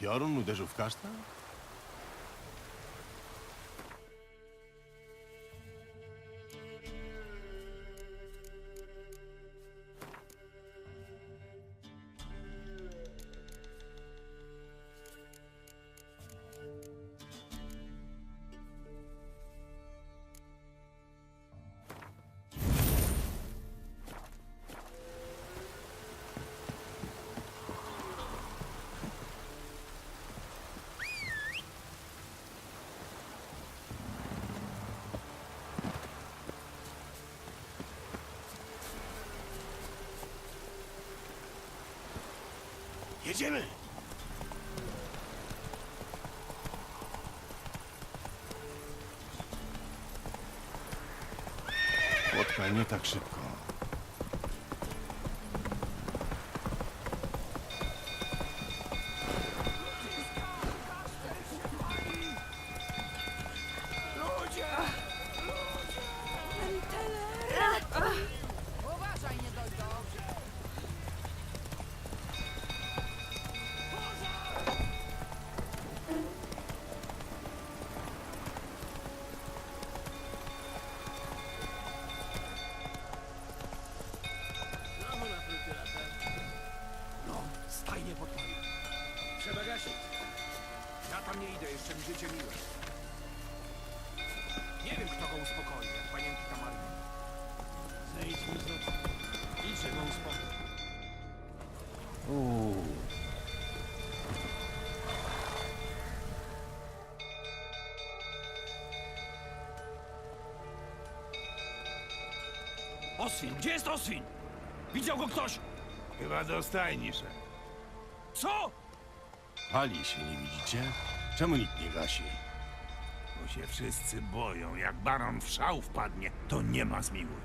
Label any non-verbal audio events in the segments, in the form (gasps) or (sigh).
Piorun uderzył w kasztan? Jedziemy! Łotka, nie tak szybko. Ja tam nie idę, jeszcze mi życie miłe. Nie wiem, kto go uspokoi, jak panienki Tamary. Zejdź mi z oczu. Idź, go uspokój. Uuu. Oswin, gdzie jest Oswin? Widział go ktoś? Chyba do stajni szedł. Co? Pali się, nie widzicie? Czemu nikt nie gasi? Bo się wszyscy boją. Jak baron w szał wpadnie, to nie ma zmiłuj.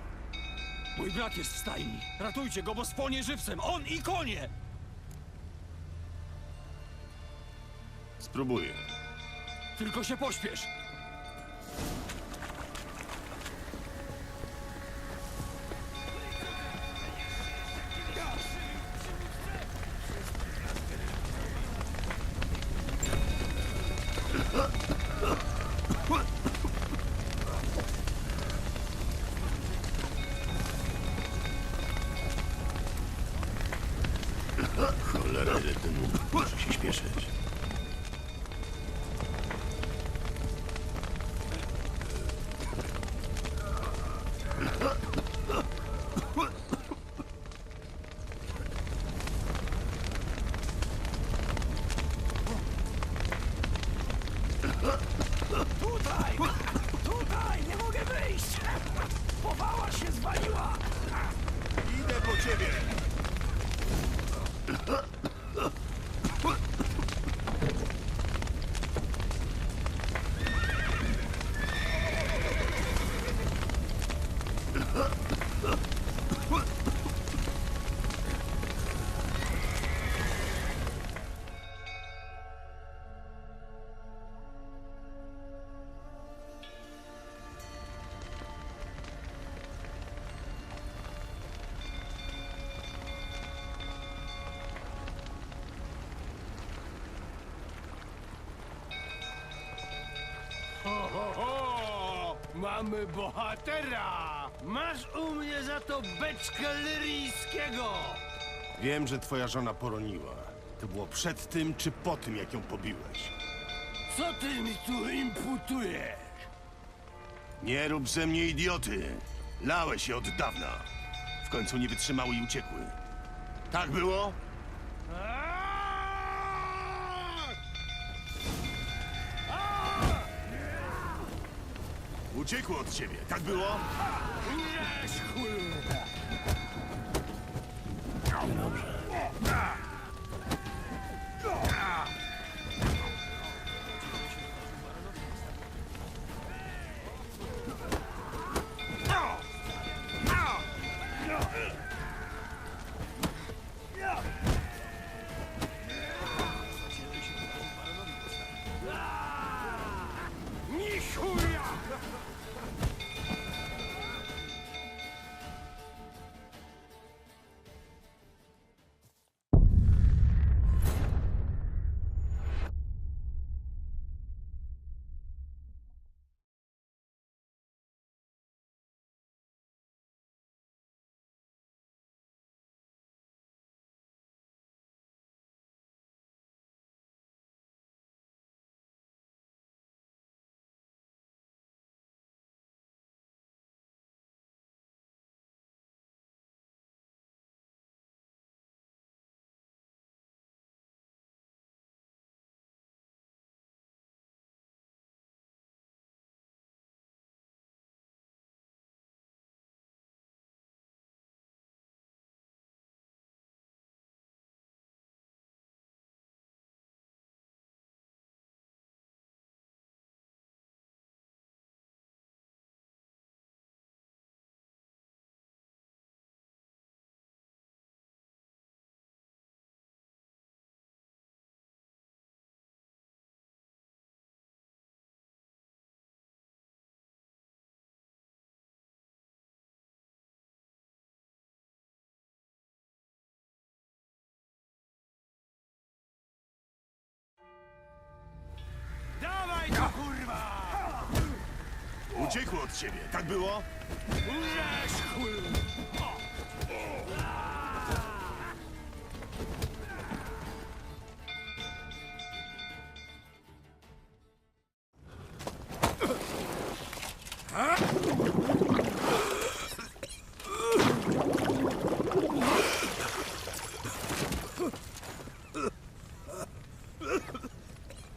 Mój brat jest w stajni. Ratujcie go, bo spłonie żywcem. On i konie! Spróbuję. Tylko się pośpiesz. Huh? (gasps) (gasps) Mamy bohatera! Masz u mnie za to beczkę lyryjskiego! Wiem, że twoja żona poroniła. To było przed tym czy po tym, jak ją pobiłeś. Co ty mi tu imputujesz? Nie rób ze mnie idioty. Lałeś się od dawna. W końcu nie wytrzymały i uciekły. Tak było? Uciekły od ciebie, tak było? Ni Uciekły od ciebie, tak było?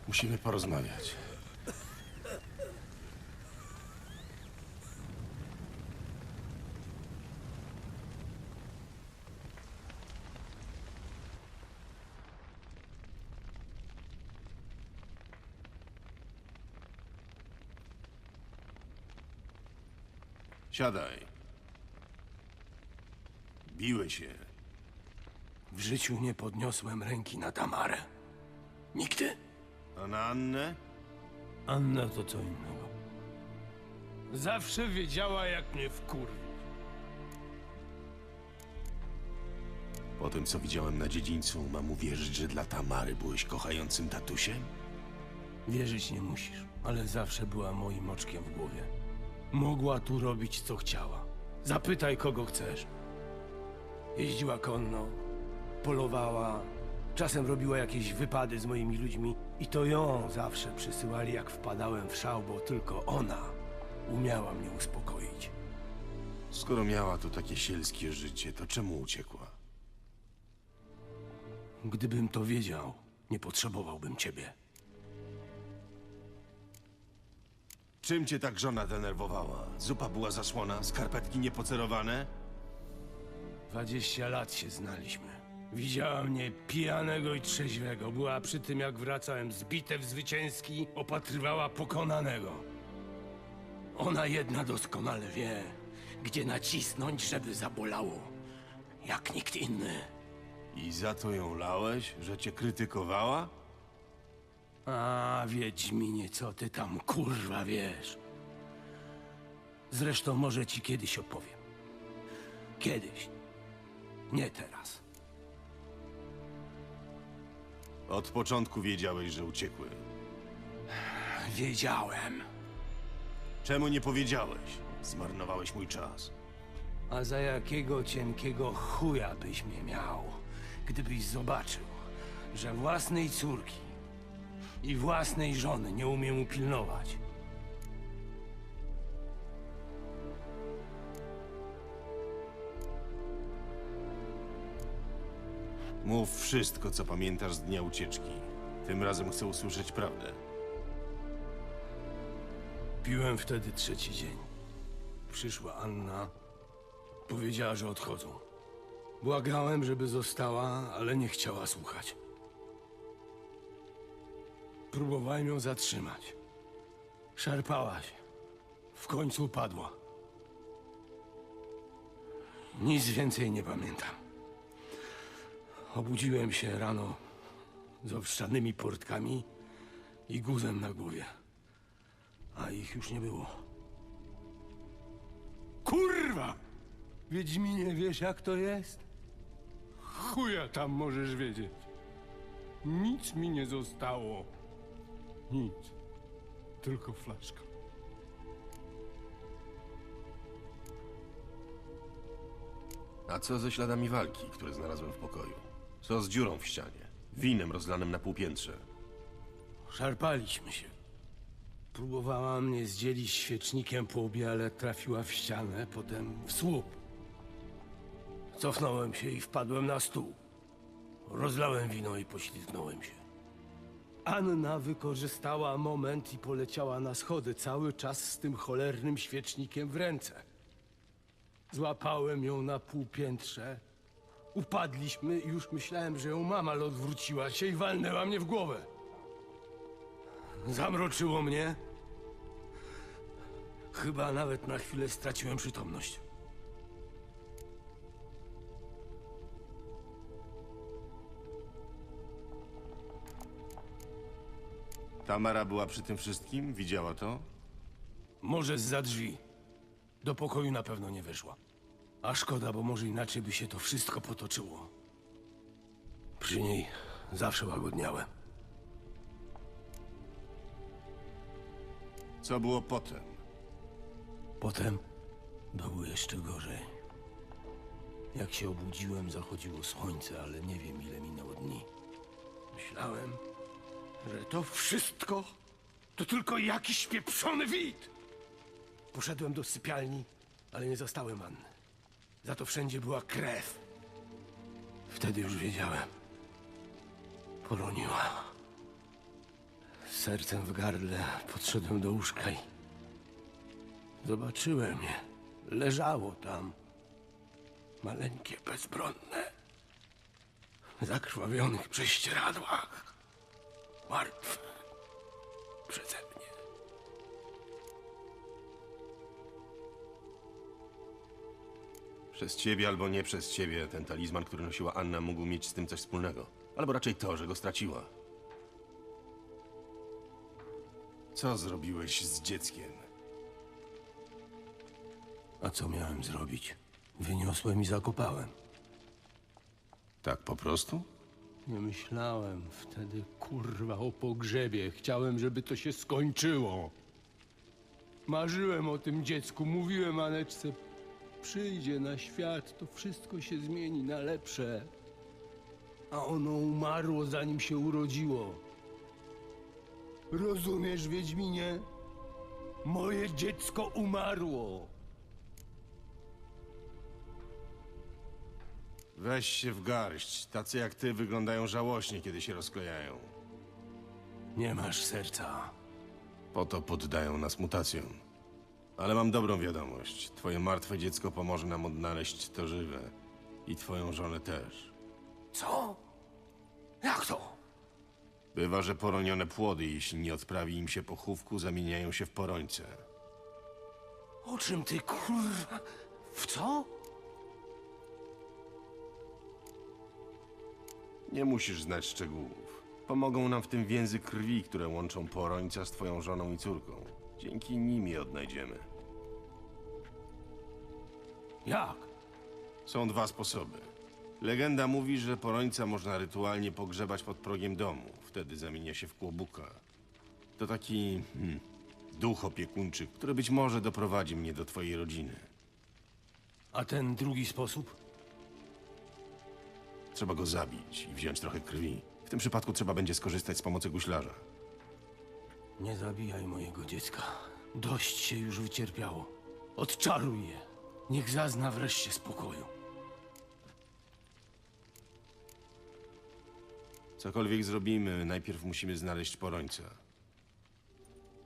Musimy porozmawiać. Siadaj. Biły się. W życiu nie podniosłem ręki na Tamarę. Nigdy. A na Annę? Anna to co innego. Zawsze wiedziała, jak mnie wkurwić. Po tym, co widziałem na dziedzińcu, mam uwierzyć, że dla Tamary byłeś kochającym tatusiem? Wierzyć nie musisz, ale zawsze była moim oczkiem w głowie. Mogła tu robić, co chciała. Zapytaj, kogo chcesz. Jeździła konno, polowała, czasem robiła jakieś wypady z moimi ludźmi i to ją zawsze przysyłali, jak wpadałem w szał, bo tylko ona umiała mnie uspokoić. Skoro miała tu takie sielskie życie, to czemu uciekła? Gdybym to wiedział, nie potrzebowałbym ciebie. Czym cię tak żona denerwowała? Zupa była zasłona, skarpetki niepocerowane? Dwadzieścia lat się znaliśmy. Widziała mnie pijanego i trzeźwego. Była przy tym, jak wracałem z bitew zwycięski, opatrywała pokonanego. Ona jedna doskonale wie, gdzie nacisnąć, żeby zabolało. Jak nikt inny. I za to ją lałeś, że cię krytykowała? A, Wiedźminie, co ty tam kurwa wiesz? Zresztą może ci kiedyś opowiem. Kiedyś. Nie teraz. Od początku wiedziałeś, że uciekły. Wiedziałem. Czemu nie powiedziałeś? Zmarnowałeś mój czas. A za jakiego cienkiego chuja byś mnie miał, gdybyś zobaczył, że własnej córki i własnej żony nie umiem upilnować? Mów wszystko, co pamiętasz z dnia ucieczki. Tym razem chcę usłyszeć prawdę. Piłem wtedy trzeci dzień. Przyszła Anna. Powiedziała, że odchodzą. Błagałem, żeby została, ale nie chciała słuchać. Próbowałem ją zatrzymać. Szarpała się. W końcu upadła. Nic więcej nie pamiętam. Obudziłem się rano z owszczanymi portkami i guzem na głowie a ich już nie było. Kurwa! Wiedźminie, wiesz jak to jest? Chuja tam możesz wiedzieć. Nic mi nie zostało. Nic. Tylko flaszka. A co ze śladami walki, które znalazłem w pokoju? Co z dziurą w ścianie? Winem rozlanym na półpiętrze. Szarpaliśmy się. Próbowała mnie zdzielić świecznikiem po łbie, ale trafiła w ścianę, potem w słup. Cofnąłem się i wpadłem na stół. Rozlałem wino i poślizgnąłem się. Anna wykorzystała moment i poleciała na schody, cały czas z tym cholernym świecznikiem w ręce. Złapałem ją na półpiętrze. Upadliśmy i już myślałem, że ją mam, ale odwróciła się i walnęła mnie w głowę. Zamroczyło mnie. Chyba nawet na chwilę straciłem przytomność. Tamara była przy tym wszystkim? Widziała to? Może za drzwi. Do pokoju na pewno nie weszła. A szkoda, bo może inaczej by się to wszystko potoczyło. Przy niej zawsze łagodniałem. Co było potem? Potem było jeszcze gorzej. Jak się obudziłem, zachodziło słońce, ale nie wiem, ile minęło dni. Myślałem, że to wszystko to tylko jakiś pieprzony wid. Poszedłem do sypialni, ale nie zastałem Anny. Za to wszędzie była krew. Wtedy już wiedziałem. Poroniła. Z sercem w gardle podszedłem do łóżka i zobaczyłem je. Leżało tam. Maleńkie, bezbronne. W zakrwawionych prześcieradłach. Martwe. Przeze mnie. Przez ciebie albo nie przez ciebie ten talizman, który nosiła Anna, mógł mieć z tym coś wspólnego. Albo raczej to, że go straciła. Co zrobiłeś z dzieckiem? A co miałem zrobić? Wyniosłem i zakopałem. Tak po prostu? Nie myślałem wtedy, kurwa, o pogrzebie. Chciałem, żeby to się skończyło. Marzyłem o tym dziecku, mówiłem Aneczce, przyjdzie na świat, to wszystko się zmieni na lepsze. A ono umarło, zanim się urodziło. Rozumiesz, Wiedźminie? Moje dziecko umarło. Weź się w garść. Tacy jak ty wyglądają żałośnie, kiedy się rozklejają. Nie masz serca. Po to poddają nas mutacjom. Ale mam dobrą wiadomość. Twoje martwe dziecko pomoże nam odnaleźć to żywe. I twoją żonę też. Co? Jak to? Bywa, że poronione płody, jeśli nie odprawi im się pochówku, zamieniają się w porońce. O czym ty kurwa? W co? Nie musisz znać szczegółów. Pomogą nam w tym więzy krwi, które łączą porońca z twoją żoną i córką. Dzięki nim je odnajdziemy. Jak? Są dwa sposoby. Legenda mówi, że porońca można rytualnie pogrzebać pod progiem domu. Wtedy zamienia się w kłobuka. To taki hmm, duch opiekuńczy, który być może doprowadzi mnie do twojej rodziny. A ten drugi sposób? Trzeba go zabić i wziąć trochę krwi. W tym przypadku trzeba będzie skorzystać z pomocy guślarza. Nie zabijaj mojego dziecka. Dość się już wycierpiało. Odczaruj je. Niech zazna wreszcie spokoju. Cokolwiek zrobimy, najpierw musimy znaleźć porońca.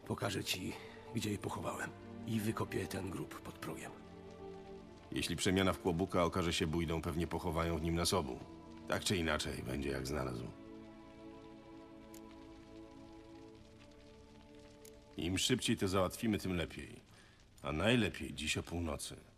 Pokażę ci, gdzie je pochowałem. I wykopię ten grób pod progiem. Jeśli przemiana w kłobuka okaże się bójdą, pewnie pochowają w nim nas obu. Tak czy inaczej, będzie jak znalazł. Im szybciej to załatwimy, tym lepiej. A najlepiej dziś o północy.